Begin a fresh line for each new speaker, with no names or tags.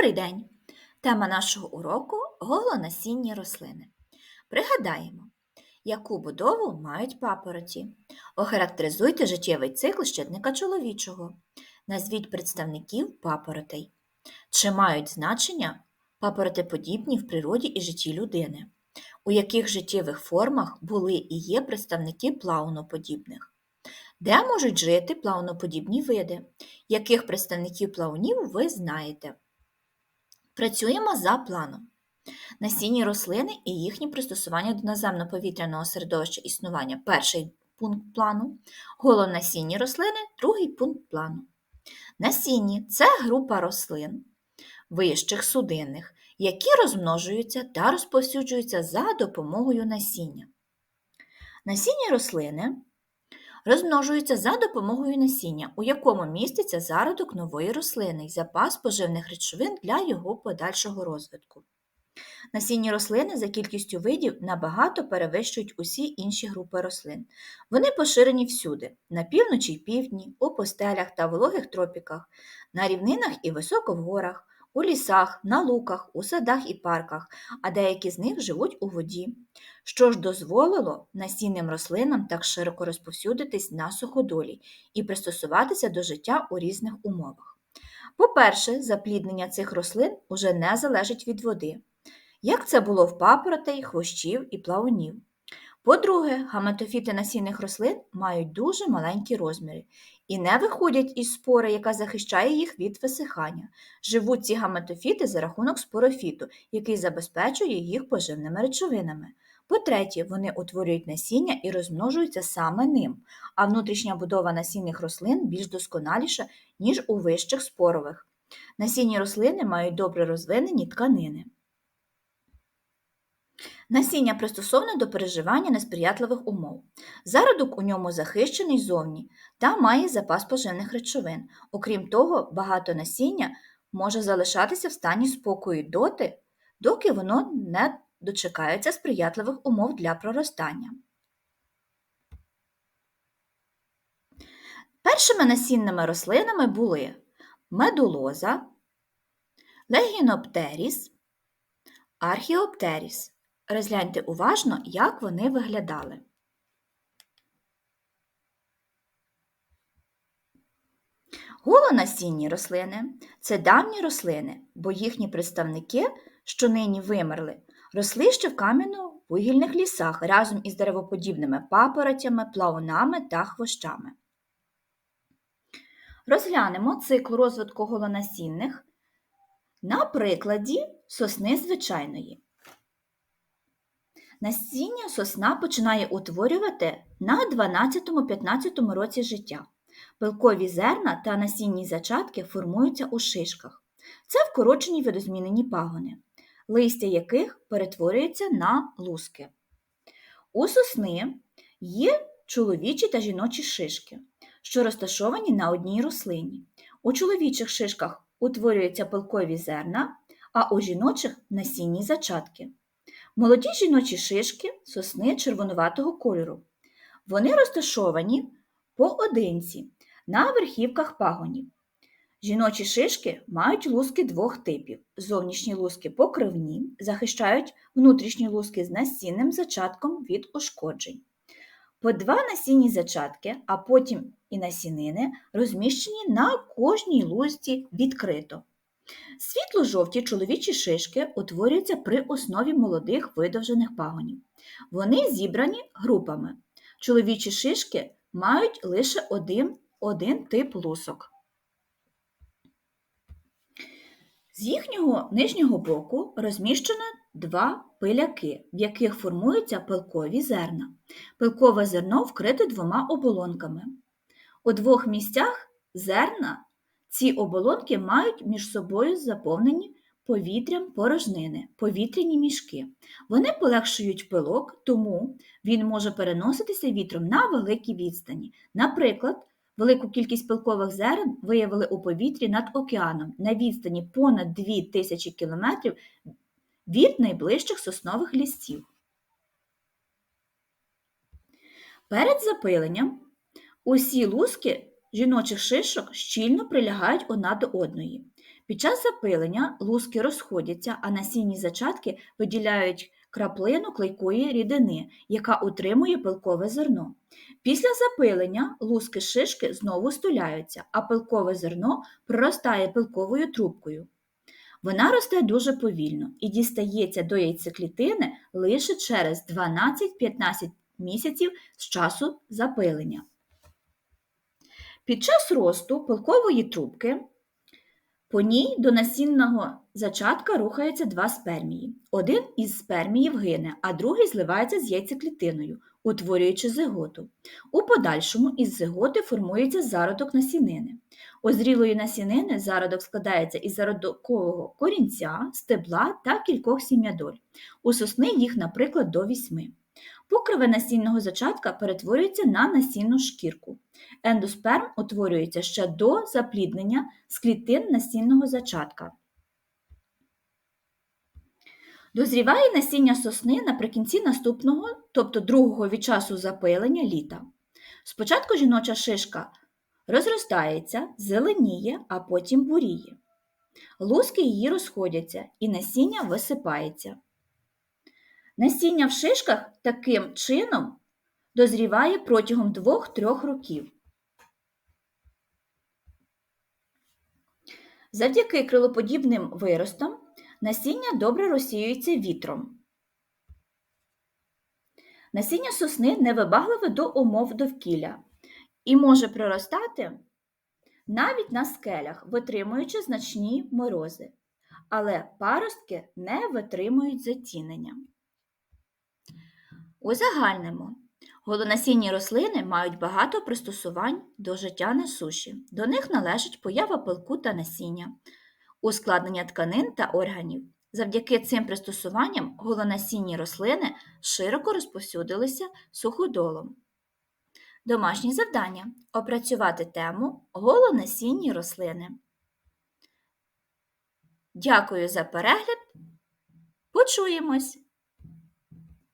Добрий день! Тема нашого уроку голонасінні рослини. Пригадаємо, яку будову мають папороті. Охарактеризуйте життєвий цикл щитника чоловічого. Назвіть представників папоротей. Чи мають значення папоротеподібні в природі і житті людини? У яких життєвих формах були і є представники плауноподібних? Де можуть жити плауноподібні види? Яких представників плаунів ви знаєте? Працюємо за планом. Насінні рослини і їхні пристосування до наземно-повітряного середовища існування перший пункт плану, голонасінні рослини другий пункт плану. Насінні це група рослин, вищих судинних, які розмножуються та розповсюджуються за допомогою насіння. Насінні рослини розмножуються за допомогою насіння, у якому міститься зародок нової рослини і запас поживних речовин для його подальшого розвитку. Насінні рослини за кількістю видів набагато перевищують усі інші групи рослин. Вони поширені всюди на півночі й півдні, у постелях та вологих тропіках, на рівнинах і високо в горах, у лісах, на луках, у садах і парках, а деякі з них живуть у воді, що ж дозволило насінним рослинам так широко розповсюдитись на суходолі і пристосуватися до життя у різних умовах. По-перше, запліднення цих рослин уже не залежить від води, як це було в папоротей, хвощів і плавунів. По-друге, гаметофіти насінних рослин мають дуже маленькі розміри і не виходять із спори, яка захищає їх від висихання. Живуть ці гаметофіти за рахунок спорофіту, який забезпечує їх поживними речовинами. По-третє, вони утворюють насіння і розмножуються саме ним, а внутрішня будова насінних рослин більш досконаліша, ніж у вищих спорових. Насінні рослини мають добре розвинені тканини. Насіння пристосоване до переживання несприятливих умов. Зародок у ньому захищений зовні та має запас поживних речовин. Окрім того, багато насіння може залишатися в стані спокою доти, доки воно не дочекається сприятливих умов для проростання. Першими насінними рослинами були медулоза, легіноптеріс, архіоптеріс. Розгляньте уважно, як вони виглядали. Голонасінні рослини це давні рослини, бо їхні представники, що нині вимерли, росли ще в кам'яно-вугільних лісах разом із деревоподібними папоротями, плавунами та хвощами. Розглянемо цикл розвитку голонасінних на прикладі сосни звичайної. Насіння сосна починає утворювати на 12-15 році життя. Пилкові зерна та насінні зачатки формуються у шишках. Це вкорочені видозмінені пагони, листя яких перетворюється на луски. У сосни є чоловічі та жіночі шишки, що розташовані на одній рослині. У чоловічих шишках утворюються пилкові зерна, а у жіночих насінні зачатки. Молоді жіночі шишки сосни червонуватого кольору. Вони розташовані поодинці на верхівках пагонів. Жіночі шишки мають луски двох типів. Зовнішні луски покривні, захищають внутрішні луски з насінним зачатком від ушкоджень. По два насінні зачатки, а потім і насінини розміщені на кожній лузці відкрито. Світло-жовті чоловічі шишки утворюються при основі молодих видовжених пагонів. Вони зібрані групами. Чоловічі шишки мають лише один, один тип лусок. З їхнього нижнього боку розміщено два пиляки, в яких формуються пилкові зерна. Пилкове зерно вкрите двома оболонками. У двох місцях зерна ці оболонки мають між собою заповнені повітрям порожнини, повітряні мішки. Вони полегшують пилок, тому він може переноситися вітром на великій відстані. Наприклад, велику кількість пилкових зерен виявили у повітрі над океаном на відстані понад 2000 км від найближчих соснових лісів. Перед запиленням усі луски жіночих шишок щільно прилягають одна до одної. Під час запилення луски розходяться, а насінні зачатки виділяють краплину клейкої рідини, яка утримує пилкове зерно. Після запилення луски шишки знову стуляються, а пилкове зерно проростає пилковою трубкою. Вона росте дуже повільно і дістається до яйцеклітини лише через 12-15 місяців з часу запилення. Під час росту пилкової трубки по ній до насінного зачатка рухаються два спермії. Один із сперміїв гине, а другий зливається з яйцеклітиною, утворюючи зиготу. У подальшому із зиготи формується зародок насінини. У зрілої насінини зародок складається із зародкового корінця, стебла та кількох сім'ядоль. У сосни їх, наприклад, до вісьми. Покриви насінного зачатка перетворюються на насінну шкірку. Ендосперм утворюється ще до запліднення з клітин насінного зачатка. Дозріває насіння сосни наприкінці наступного, тобто другого від часу запилення літа. Спочатку жіноча шишка розростається, зеленіє, а потім буріє. Луски її розходяться і насіння висипається. Насіння в шишках таким чином дозріває протягом 2-3 років. Завдяки крилоподібним виростам насіння добре розсіюється вітром. Насіння сосни невибагливе до умов довкілля і може проростати навіть на скелях, витримуючи значні морози, але паростки не витримують затінення. У загальному голонасінні рослини мають багато пристосувань до життя на суші. До них належить поява пилку та насіння, ускладнення тканин та органів. Завдяки цим пристосуванням голонасінні рослини широко розповсюдилися суходолом. Домашнє завдання опрацювати тему голонасінні рослини. Дякую за перегляд. Почуємось!